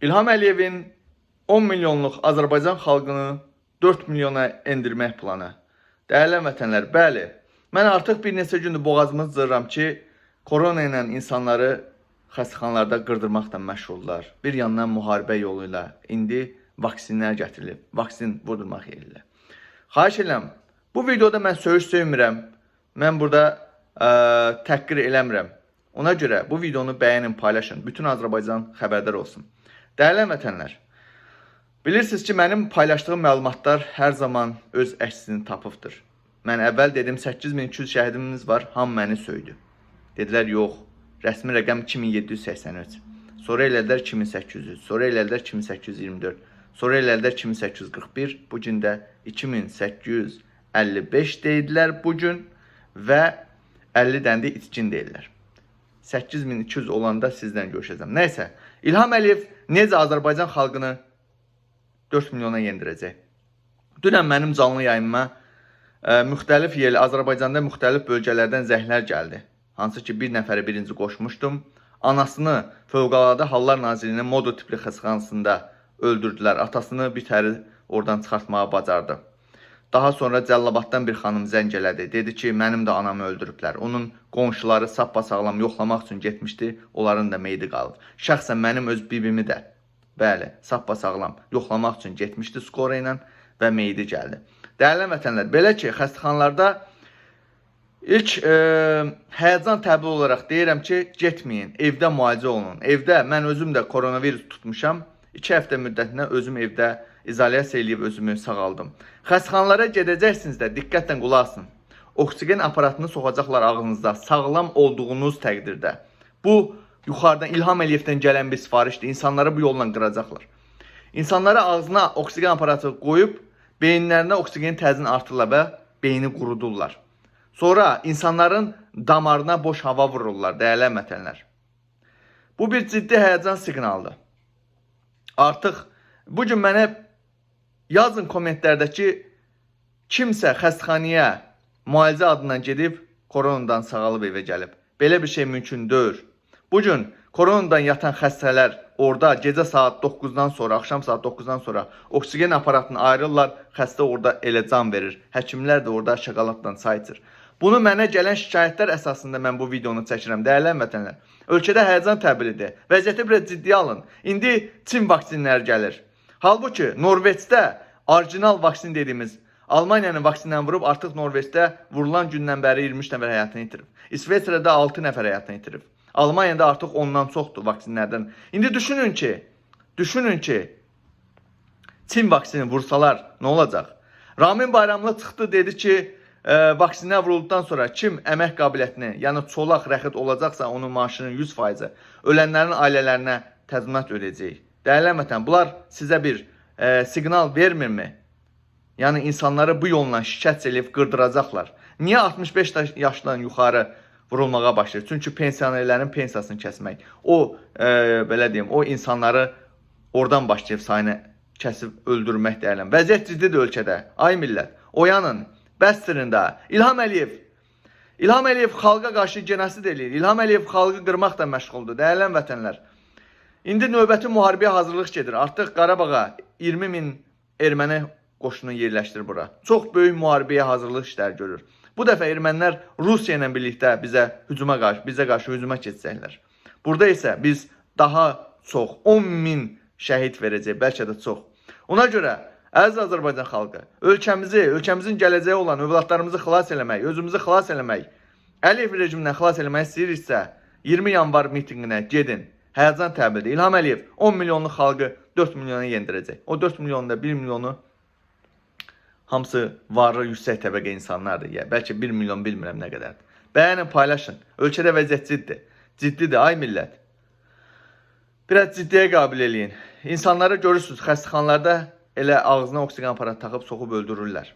İlham Əliyevin 10 milyonluq Azərbaycan xalqını 4 milyona endirmək planı. Dəyərli vətənlər, bəli, mən artıq bir neçə gündür boğazımı zırram ki, korona ilə insanları xəstəxanalarda qırdırmaqla məşğullar. Bir yandan müharibə yolu ilə indi vaksinlər gətirilib, vaksin vurdurmaq yerinə. Xahiş edirəm, bu videoda mən söyüş söymirəm. Mən burada ə, təhqir eləmirəm. Ona görə bu videonu bəyənin, paylaşın. Bütün Azərbaycan xəbərdar olsun. Dəyərli vətənlər, bilirsiniz ki, mənim paylaşdığım məlumatlar hər zaman öz əksini tapıbdır. Mən əvvəl dedim 8200 şəhidimiz var, hamı məni söydü. Dedilər yox, rəsmi rəqəm 2783. Sonra elədilər 2800, sonra elədilər 2824, sonra elədilər 2841, bu gün də 2855 deyidilər bu gün və 50 dənə də itkin deyirlər. 8200 olanda sizdən görüşəcəm. Nəysə, İlham Əliyev necə Azərbaycan xalqını 4 milyona yendirəcək? Dünən mənim canlı yayımıma ə, müxtəlif yerli Azərbaycanda müxtəlif bölgələrdən zəhlər gəldi. Hansı ki bir nəfəri birinci qoşmuşdum. Anasını Fövqəladə Hallar Nazirliyinin modo tipli xəstəxanasında öldürdülər. Atasını bir təri oradan çıxartmağa bacardı. Daha sonra Cəllabaddan bir xanım zəng elədi. Dedi ki, mənim də anamı öldürüblər. Onun qonşuları sağlam yoxlamaq üçün getmişdi. Onların da meyidi qalıb. Şəxsən mənim öz bibimi də bəli, sağlam yoxlamaq üçün getmişdi skora ilə və meyidi gəldi. Dəyərli vətənlər, belə ki, xəstəxanalarda ilk e, həyəcan təbii olaraq deyirəm ki, getməyin, evdə müalicə olunun. Evdə mən özüm də koronavirus tutmuşam. 2 həftə müddətində özüm evdə izolyasiya eləyib özümü sağaldım. Xəstəxanalara gedəcəksiniz də diqqətlə qulaq asın. Oksigen aparatını soxacaqlar ağzınızda sağlam olduğunuz təqdirdə. Bu yuxarıdan İlham Əliyevdən gələn bir sifarişdir. İnsanları bu yolla qıracaqlar. İnsanlara ağzına oksigen aparatı qoyub beyinlərinə oksigen təzini artırırlar və beyni qurudurlar. Sonra insanların damarına boş hava vururlar, dəyərli vətənlər. Bu bir ciddi həyəcan siqnalıdır. Artıq bu gün mənə yazın kommentlərdə ki, kimsə xəstəxanaya müalicə adından gedib koronadan sağalıb evə gəlib. Belə bir şey mümkün deyil. Bu gün koronadan yatan xəstələr orada gecə saat 9-dan sonra, axşam saat 9-dan sonra oksigen aparatını ayırırlar, xəstə orada elə can verir. Həkimlər də orada şokoladla çay içir. Bunu mənə gələn şikayətlər əsasında mən bu videonu çəkirəm. Dəyərli vətənlər, ölkədə həyəcan təbilidir. Vəziyyəti biraz ciddiyə alın. İndi Çin vaksinləri gəlir. Halbuki Norveçdə orijinal vaksin dediyimiz Almaniyanın vaksinlə vurub artıq Norveçdə vurulan gündən bəri 23 nəfər həyatını itirib. İsveçrədə 6 nəfər həyatını itirib. Almaniyada artıq ondan çoxdur vaksinlərdən. İndi düşünün ki, düşünün ki, Çin vaksini vursalar nə olacaq? Ramin Bayramlı çıxdı dedi ki, e, vaksinə vurulduqdan sonra kim əmək qabiliyyətini, yəni çolaq rəxit olacaqsa onun maaşının 100%, ölənlərin ailələrinə təzminat ödəyəcək. Dəyərli vətən, bunlar sizə bir e, siqnal vermirmi? Yəni insanları bu yolla şikayət edib qırdıracaqlar. Niyə 65 yaş- yaşdan yuxarı vurulmağa başlayır? Çünki pensionerlərin pensiyasını kəsmək. O e, belə deyim, o insanları oradan başlayıb sayını kəsib öldürmək deyirəm. Vəziyyət ciddidir ölkədə. Ay millət, oyanın. Bəstirin də. İlham Əliyev İlham Əliyev xalqa qarşı genosid eləyir. İlham Əliyev xalqı qırmaqla məşğuldur. Dəyərli vətənlər. İndi növbəti müharibəyə hazırlıq gedir. Artıq Qarabağa 20 min erməni qoşunu yerləşdir bura. Çox böyük müharibəyə hazırlıq işləri görür. Bu dəfə ermənilər Rusiya ilə birlikdə bizə hücuma qarşı, bizə qarşı hücuma keçəcəklər. Burada isə biz daha çox 10 min şəhid verəcək, bəlkə də çox. Ona görə əziz Azərbaycan xalqı, ölkəmizi, ölkəmizin gələcəyi olan övladlarımızı xilas eləmək, özümüzü xilas eləmək, Əliyev rejimindən xilas eləmək istəyiriksə, 20 yanvar mitinqinə gedin. Həyəcan təbildir. İlham Əliyev 10 milyonluq xalqı 4 milyona yendirəcək. O 4 milyonda 1 milyonu hamısı varlı yüksək təbəqə insanlardır. Ya, bəlkə 1 milyon bilmirəm nə qədərdir. Bəyənin, paylaşın. Ölkədə vəziyyət ciddidir. Ciddidir ay millət. Biraz ciddiyə qabil eləyin. İnsanları görürsünüz xəstəxanalarda elə ağzına oksigen aparat taxıb soxub öldürürlər.